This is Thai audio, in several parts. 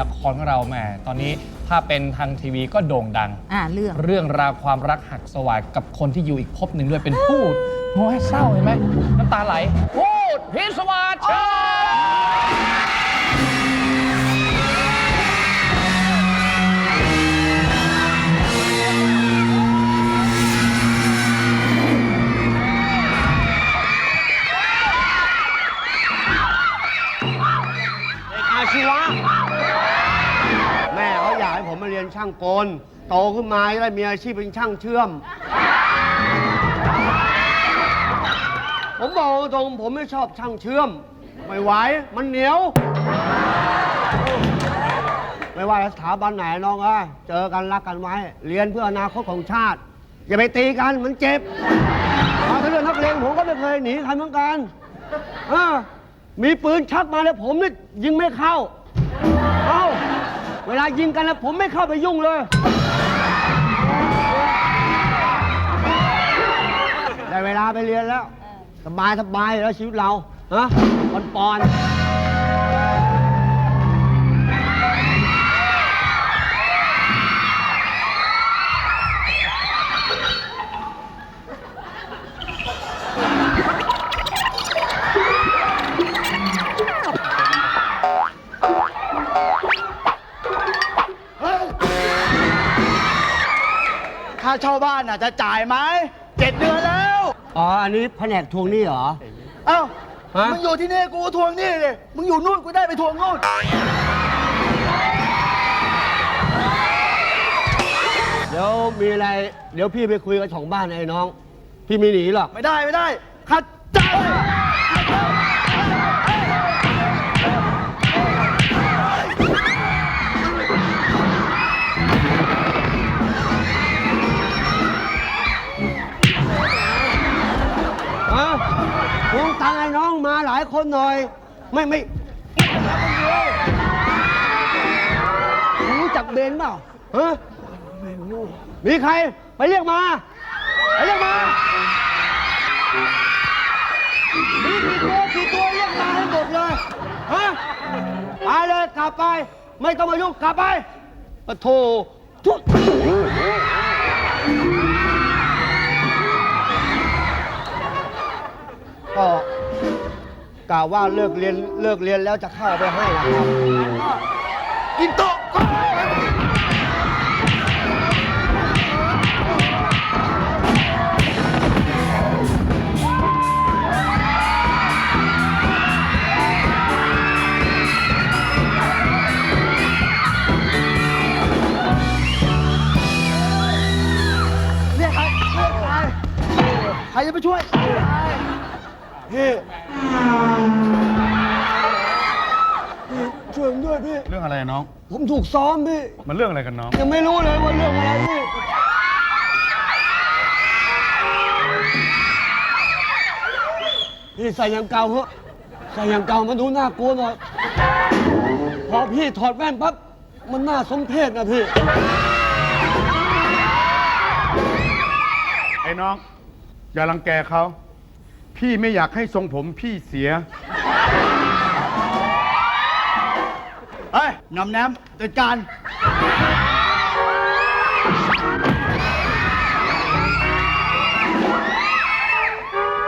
ละครของเราแหมตอนนี้ถ้าเป็นทางทีวีก็โด่งดัง อ่าเรื่อง เรื่องราวความรักหักสวายกับคนที่อยู่อีกภพหนึ่งด้วยเป็นพูดโอ้ยเศร้าเห็นไหมน้ำตาไหลพูดพิศวาสเชิญ รียนช่างกล โตขึ้นมาจะได้มีอาชีพเป็นช่างเชื่อม ผมบอกตรงผมไม่ชอบช่างเชื่อม ไม่ไหวมันเหนียว ไม่ว่าสถาบันไหนน้องอ้ยเจอกันรักกันไว้ เรียนเพื่ออนาคตของชาติ อย่าไปตีกันมันเจ็บเอาถ้าเรื่องนักเรียนผมก็ไม่เคยหนีใครเหมือนกันอมีปืนชักมาแล้วผมนี่ยิงไม่เข้า เวลายิงกันแล้วผมไม่เข้าไปยุ่งเลย ได้เวลาไปเรียนแล้ว สบายสบายแล้วชีวิตเราฮะปอนปอนค่ เช่าบ้านน่ะจะจ่ายไหมเจ็ดเดือนแล้วอ๋อ อันนี้แผนกทวงหนี้เหรอ เอ้าฮะ มึงอยู่ที่นี่กูทวงหนี่เลยมึงอยู่นู่นกูได้ไปทวงนู่นเดี๋ยวมีอะไร เดี๋ยวพี่ไปคุยกับของบ้านไอ้น้อง พี่ไม่หนีหรอก ไม่ได้ไม่ได้ค่าเช่าฮ คนหน่อย ไม่ไม่มึงรู้จักเบนเปล่าฮะมีใคร ไปเรียกมา ไปเรียกมา มีกี่ตัวกี่ตัวเรียกมาให้หมดเลย ฮะ ไปเลยกลับไป ไม่ต้องมายุ่งกลับไปปะโททุก กล่าวว่าเลิกเรียนเลิกเรียนแล้วจะเข้าไปให้นะครับกินโต๊ะก่อนเรียกใครเรียกใครใครจะไปช่วย พี่พี่ช่วยผมด้วยพี่ เรื่องอะไรน้อง ผมถูกซ้อมพี่ มันเรื่องอะไรกันน้อง ยังไม่รู้เลยว่าเรื่องอะไรพี่ พี่ใส่อย่างเก่าเหอะใส่อย่างเก่ามันดูน่ากลัวหน่อย พอพี่ถอดแว่นปั๊บ มันน่าสมเพชนะพี่ ไอ้น้อง อย่ารังแกเขา พี่ไม่อยากให้ทรงผมพี่เสียเฮ้ยหนำแนมจัดการ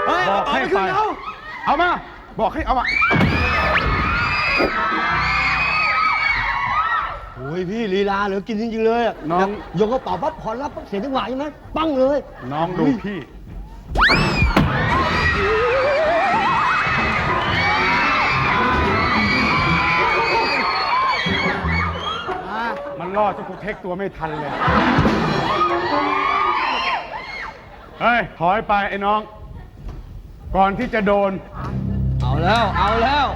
เฮ้ยบอกให้เาไปขึ้นเอาเอามา บอกให้เอามาโอ้ยพี่ลีลาเหลือกินจริงๆเลยะน้องยกกระเป๋าปั๊บขอรับปั๊บเสียงจังหวะใช่ไหมปั้งเลย น้องดูพี่ มันรอดจนกูเทคตัวไม่ทันเลย เฮ้ย ถอยไปไอ้น้อง ก่อนที่จะโดน เอาแล้ว เอาแล้ว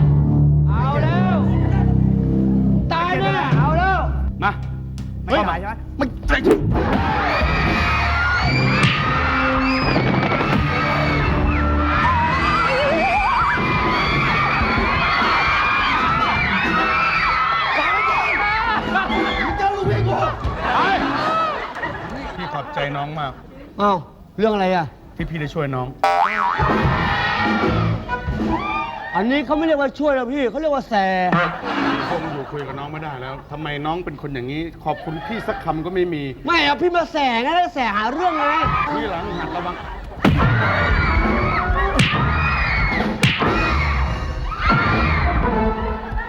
เอาแล้ว ตายแน่ เอาแล้ว มา ไม่เข้าหมายใช่ไหมมัน ใจน้องมากอ้าวเรื่องอะไรอะ ที่พี่ได้ช่วยน้อง อันนี้เขาไม่เรียกว่าช่วยแล้วพี่เขาเรียกว่าแสคงอยู่คุยกับน้องไม่ได้แล้วทำไมน้องเป็นคนอย่างนี้ ขอบคุณพี่สักคำก็ไม่มีไม่เอาพี่มาแสไงแล้วแสหาเรื่องไงที่หลังหัดระวัง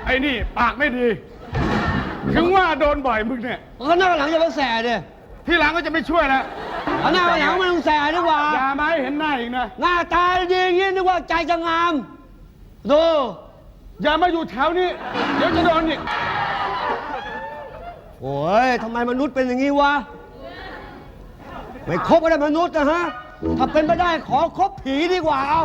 ไอ้นี่ปากไม่ดี ถึงว่าโดนบ่อยมึงเนี่ยเขาหน้าหลังอย่ามาแสดิ ที่หลังก็จะไม่ช่วยแล้วเอาหน้าหลังมาต้องแสดีกว่า อย่ามาให้เห็นหน้าอีกนะ หน้าตาดีอย่างนี้นึกว่าใจจะงาม ดู อย่ามาอยู่แถวนี้ เดี๋ยวจะโดนอีก โอ้ยทำไมมนุษย์เป็นอย่างนี้วะ ไม่คบก็ได้มนุษย์นะฮะ ถ้าเป็นไม่ได้ขอคบผีดีกว่าเอา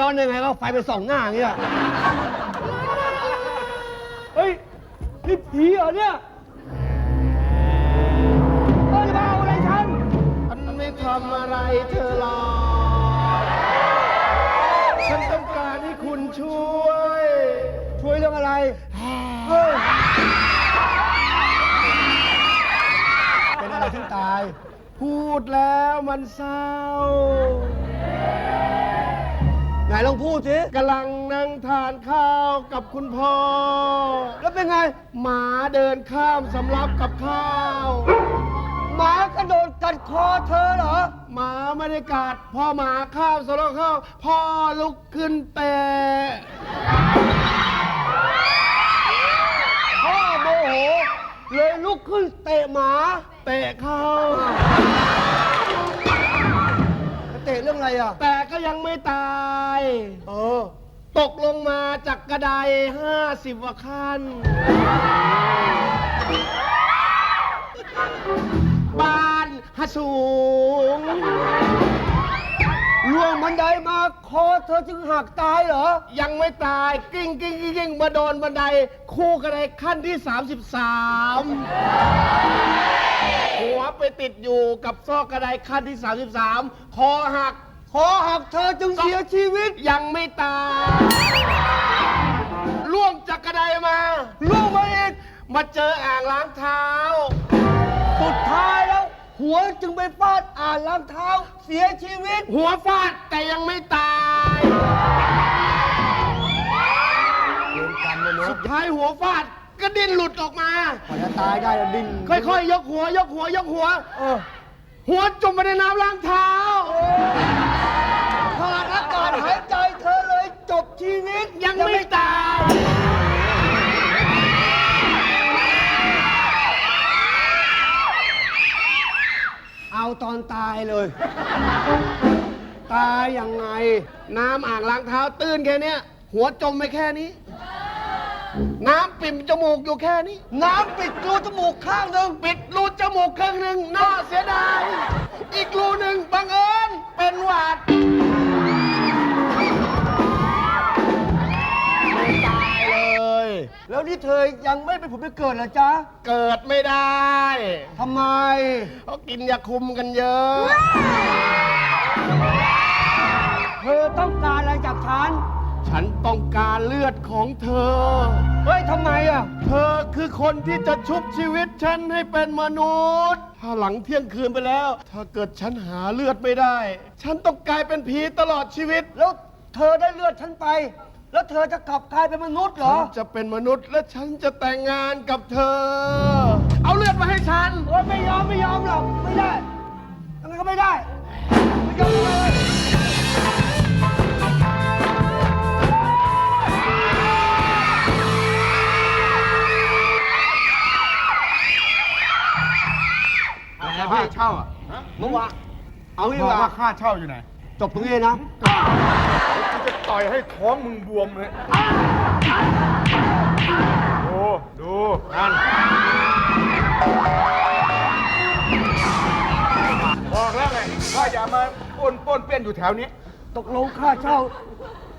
ร้อนได้ไงก็ไฟไปส่องหน้าอย่างเงี้ยเฮ้ยนี่ผีเหรอเนี่ยเฮ้ยจะมาเอาอะไรฉันฉันไม่ทำอะไรเธอหรอกฉันต้องการให้คุณช่วย ช่วยเรื่องอะไรเฮ้ยเป็นอะไรถึงตาย พูดแล้วมันเศร้า นลองพูดสิกำลังนั่งทานข้าวกับคุณพ่อ แล้วเป็นไง หมาเดินข้ามสำรับกับข้าว หมากระโดดกัดคอเธอเหรอ หมาไม่ได้กัดพ่อหมาข้ามสำรับข้าวพ่อลุกขึ้นเตะพ่อโมโห เลยลุกขึ้นเตะหมา เตะเข้า เตะเรื่องอะไรอะ แต่ก็ยังไม่ตาย เออ ตกลงมาจากกระไดห้าสิบกว่าขั้น บ้านหาสูงล่ว งบันไดมาคอเธอจึงหักตายเหรอ ยังไม่ตายกิ้งกิ้งกิ้งกิ้งมาโดนบันได คู่กระไดขั้นที่ 33 หัวไปติดอยู่กับซอกกระไดขั้นที่ 33 คอหัก คอหักเธอจึงเสียชีวิตยังไม่ตายล่วงจากกระไดมา ล่วงมาอีกมาเจออ่างล้างเท้า สุดท้ายแล้ว หัวจึงไปฟาดอ่านล้างเท้า เสียชีวิต หัวฟาดแต่ยังไม่ตายสุดท้ายหัวฟาดก็ดิ้นหลุดออกมา กว่าจะตายได้แล้วดิ้นค่อยๆ ยกหัวยกหัวยกหัว เออหัวจมไปในน้ำล้างเท้า ขาดอากาศหายใจเธอเลยจบชีวิตยังไม่ตาย เอาตอนตายเลย ตายยังไง น้ำอ่างล้างเท้าตื้นแค่เนี้ย หัวจมไปแค่นี้ น้ำปิ่มจมูกอยู่แค่นี้ น้ำปิดรูจมูกข้างหนึ่งปิดรูจมูกครึ่งหนึ่งน่าเสียดาย แล้วนี่เธอยังไม่ไปผุดไปเกิดเหรอจ๊ะเกิดไม่ได้ทำไม เขากินยาคุมกันเยอะ เธอต้องการอะไรจากฉัน ฉันต้องการเลือดของเธอ เฮ้ยทำไมอะ เธอคือคนที่จะชุบชีวิตฉันให้เป็นมนุษย์ ถ้าหลังเที่ยงคืนไปแล้ว ถ้าเกิดฉันหาเลือดไม่ได้ ฉันต้องกลายเป็นผีตลอดชีวิต แล้วเธอได้เลือดฉันไป แล้วเธอจะกลับกลายเป็นมนุษย์เหรฉัอนจะเป็นมนุษย์และฉันจะแต่งงานกับเธอ เอาเลือดมาให้ฉัน โอ้ยไม่ยอมไม่ยอมหรอกไม่ได้ยังไงก็ไม่ได้ไม่ยอมเลยค่าเช่าอะเมื่อวานเอางี้บดีอกกว่าว่าค่าเช่าอยู่ไหน จบตรงนี้นะกู จะต่อยให้ท้องมึงบวมเลย ดู ดูนั่นบอกแล้วไงว่าอย่ามาโอ้ปนป้วนเปี้ยนอยู่แถวนี้ ตกลงค่าเช่า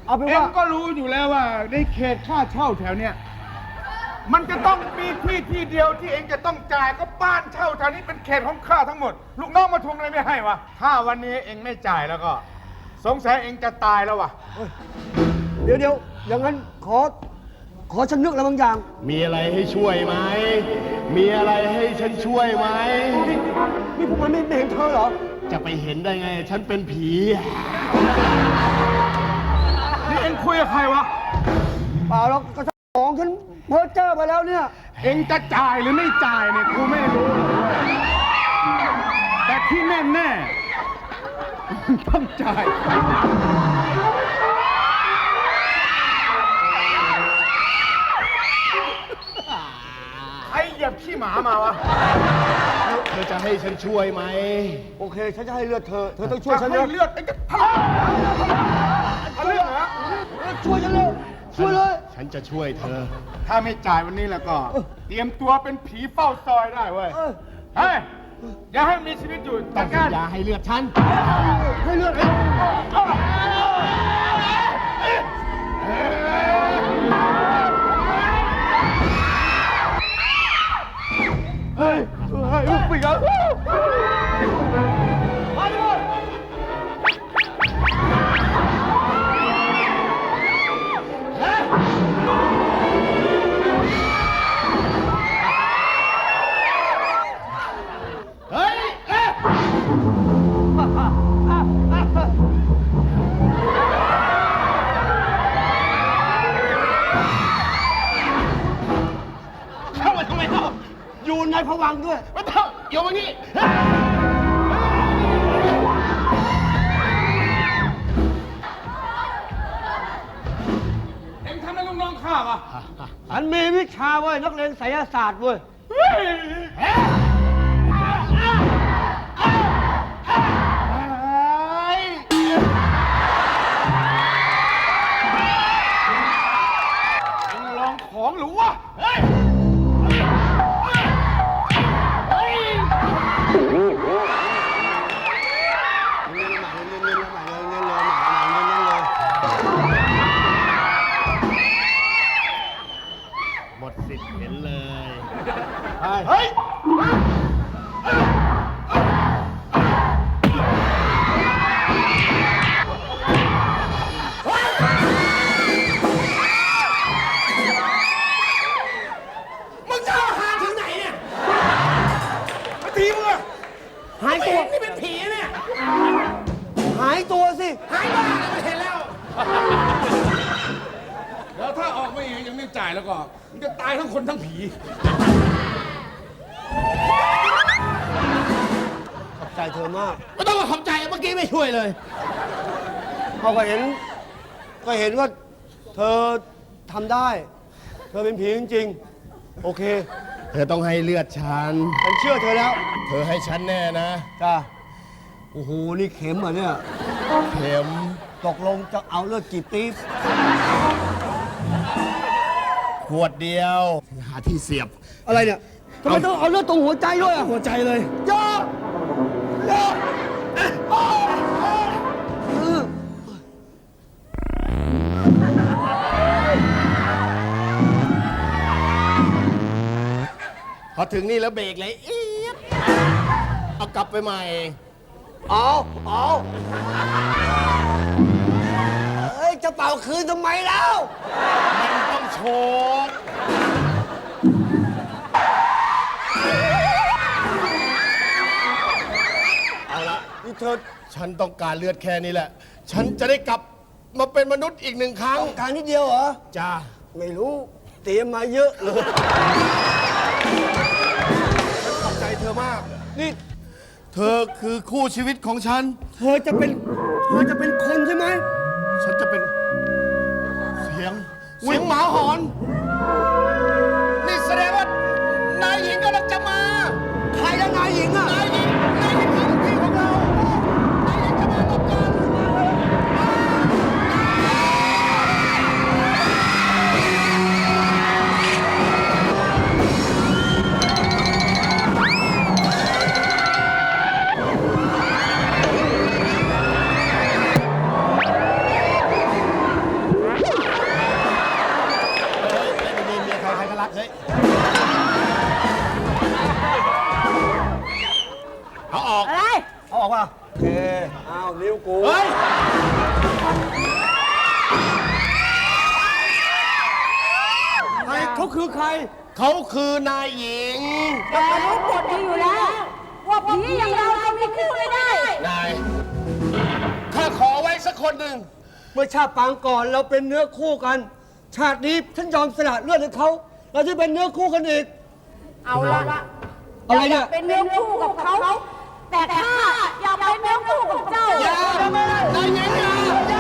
เอาเป็นเอ็ว่างก็รู้อยู่แล้วว่า ในเขตค่าเช่าแถวเนี้ยมันจะต้องมีที่ที่เดียวที่เองจะต้องจ่ายก็บ้านเช่าแถวนี้เป็นเขตของข้าทั้งหมด ลูกน้องมาทวงอะไรไม่ให้วะ ถ้าวันนี้เองไม่จ่ายแล้วก็ สงสัยเองจะตายแล้ววะเดี๋ยวเดี๋ยวอย่างนั้นขอ ขอฉันนึกอะไรบางอย่าง มีอะไรให้ช่วยไหม มีอะไรให้ฉันช่วยไหม นี่นี่พวกมันไม่ไม่เห็นเธอเหรอ จะไปเห็นได้ไง ฉันเป็นผี นี่เองคุยกับใครวะ เปล่าแล้วก็สมองฉันเพ้อเจ้อไปแล้วเนี่ย เองจะจ่ายหรือไม่จ่ายเนี่ยกูไม่รู้หรอกเว้ยแต่ที่แน่แน่ๆ ต้องจ่าย ไอ้เหยียบขี้หมามาวะ เธอจะให้ฉันช่วยไหม โอเค ฉันจะให้เลือดเธอ เธอต้องช่วยฉันให้นะเลือดไอ้กระทะทะเลือดเหรอช่วยฉันเลยช่วยเลย ฉันจะช่วยเธอ ถ้าไม่จ่ายวันนี้แล้วก็ เตรียมตัวเป็นผีเฝ้าซอยได้เว้ยเออเฮ้ย อย่าให้มีชีวิตอยู่ต้จัองดการยาให้เลือดฉัน ให้เลือดเฮ้ยเฮ้ยลูกปีกแล้ อยู่ในผวังค์ด้วย ไม่ต้องอยู่มางี้เอ็งทำให้ลูกน้องข้าวะ ฉันมีวิชาเว้ยนักเรียนไสยศาสตร์เว้ย เยังไม่จ่ายแล้วก็มึงจะตายทั้งคนทั้งผี ขอบใจเธอมาก ไม่ต้องมาขอบใจเมื่อกี้ไม่ช่วยเลยเขาก็เห็น ก็เห็นว่าเธอทำได้ เธอเป็นผีจริงๆ โอเค เธอต้องให้เลือดฉัน ฉันเชื่อเธอแล้ว เธอให้ฉันแน่นะ จ้าโอ้โห นี่เข็มเหรอเนี่ย เข็ม ตกลงจะเอาเลือดกี่ปี๊บ ขวดเดียว หาที่เสียบ อะไรเนี่ยทำไมต้องเอาเลือดตรงหัวใจด้วยอะหัวใจเลยยอดยอดพอถึงนี่แล้วเบรกเลยเอี๊ยดเอากลับไปใหม่ เอาเอาเฮ้ย จะเป่าคืนทำไมแล้วมันต้องโชกเอาละนี่เธอฉันต้องการเลือดแค่นี้แหละ ฉันจะได้กลับมาเป็นมนุษย์อีกหนึ่งครั้งต้องการนิดเดียวเหรอ จ้า ไม่รู้ เตรียมมาเยอะเลยขอบใจเธอมาก นี่ เธอคือคู่ชีวิตของฉัน เธอจะเป็น เธอจะเป็นคนใช่ไหม ฉันจะเป็นเสียง เสียงหมาหอน นี่แสดงว่านายหญิงกำลังจะมา ใครแล้วนายหญิงอะ นายหญิง เมื่อชาติปางก่อนเราเป็นเนื้อคู่กัน ชาตินี้ฉันยอมสละเลือดให้เขาเราจะเป็นเนื้อคู่กันอีก เอาละอะไรเนี่ย เป็นเนื้อคู่กับเขา แต่ข้าอยากเป็นเนื้อคู่กับเจ้า อย่านายหญิง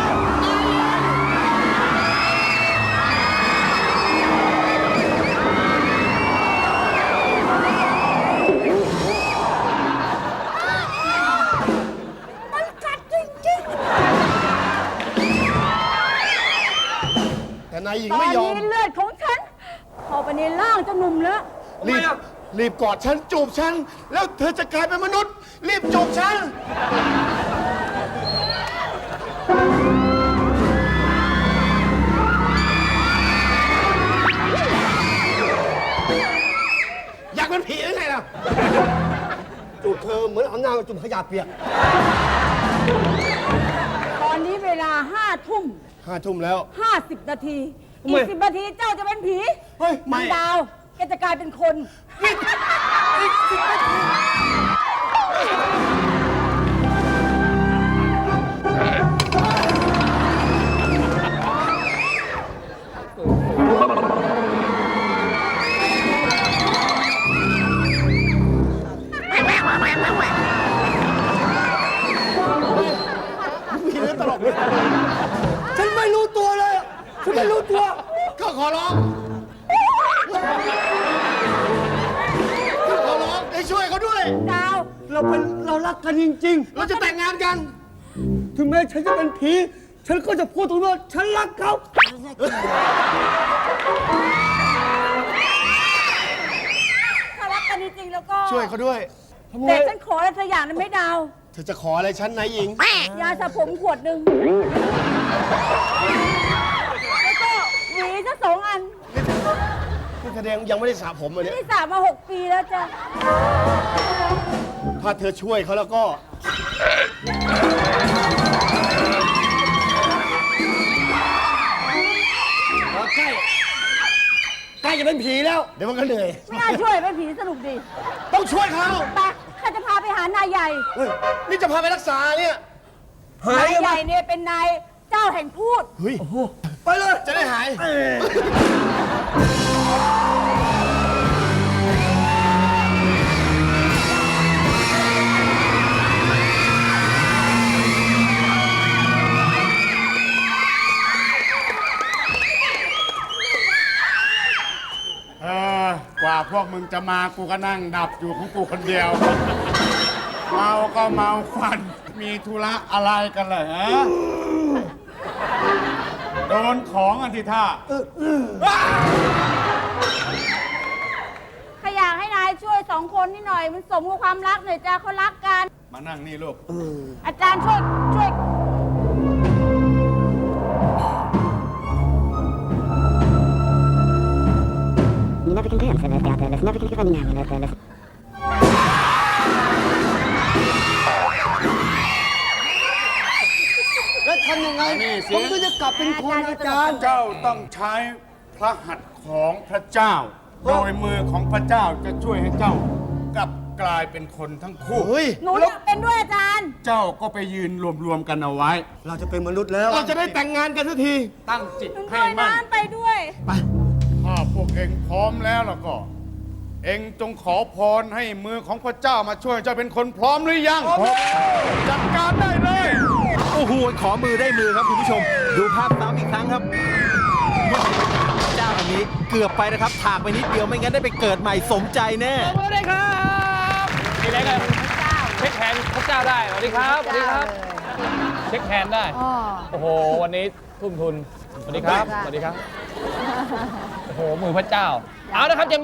นายหญิงๆตอนไม่ยอมนี้เลือดของฉันเข้าไปในร่างเจ้าหนุ่มแล้ว รีบ รีบกอดฉันจูบฉัน แล้วเธอจะกลายเป็นมนุษย์ รีบจูบฉัน อยากเป็นผีหรือไงล่ะ จูบเธอเหมือนเอาหน้ามาจุ่มขยะเปียก ตอนนี้เวลาห้าทุ่ม ห้าทุ่มแล้วห้าสิบนาทีทำอีไมกสิบนาทีเจ้าจะเป็นผีเฮ้ยไม่ นางดาวแกจะกลายเป็นคนผี ฉันจะเป็นผี ฉันก็จะพูดตรงว่าฉันรักเขาถ้ารักกันจริงๆแล้วก็ช่วยเขาด้วยแต่ฉันขออะไรสักอย่างได้ไหมดาว เธอจะขออะไรฉันนายหญิง ยาสระผมขวดหนึ่งแล้วก็หวีสักสองอันนี่แสดงยังไม่ได้สระผมเลยเนี่ยนี่สระมาหกปีแล้วจ้ะ ถ้าเธอช่วยเขาแล้วก็ใก ใกล้จะเป็นผีแล้ว เดี๋ยวมันก็เหนื่อย ไม่น่าช่วยเป็นผีสนุกดีต้องช่วยเขาไปข้าจะพาไปหานายใหญ่ เฮ้ยนี่จะพาไปรักษาเนี่ยหายนายยังใหไงญ่เนี่ยเป็นนายเจ้าแห่งพูด เฮ้ย ไปเลย จะได้หาย พวกมึงจะมากูก็นั่งดับอยู่ของกูคนเดียว เมาก็เมาควันมีธุระอะไรกันเลยฮะโดนของอันที่ท่าข้าอยากให้นายช่วยสองคนนี่หน่อย มันสมกับความรักหน่อยจ้าเขารักกัน มานั่งนี่ลูกอาจารย์ช่วยช่วย Mina fick en tränsel efter att eller fick lite familjen eller แล้วทำยังไง นี่สิ ผมก็จะกลับเป็นคนอาจารย์ เจ้าต้องใช้พระหัตถ์ของพระเจ้า โดยมือของพระเจ้าจะช่วยให้เจ้ากลับกลายเป็นคนทั้งคู่ เฮ้ย หนูอยากเป็นด้วยอาจารย์ เจ้าก็ไปยืนรวมๆกันเอาไว้ เราจะเป็นมนุษย์แล้ว เราจะได้แต่งงานกันสักที ตั้งจิตหนูให้ลอยมั่น น้ำไปด้วยถ้า พวกเองพร้อมแล้วแล้วก็ เองจงขอพรให้มือของพระเจ้ามาช่วยเจ้าเป็นคนพร้อมหรือยังจัดการได้เลยโอ้โหขอมือได้มือครับคุณผู้ชม ดูภาพซ้ำอีกครั้งครับเจ้าอันนี้เกือบไปนะครับถากไปนิดเดียวไม่งั้นได้ไปเกิดใหม่สมใจแน่สวัสดีครับมีอะไรกันเช็คแฮนด์พระเจ้าได้สวัสดีครับสวัสดีครับ เช็คแฮนด์ได้โอ้โหวันนี้ทุ่มทุนสวัสดีครับสวัสดีครับ โอ้โหมือพระเจ้า เอาละครับจะมี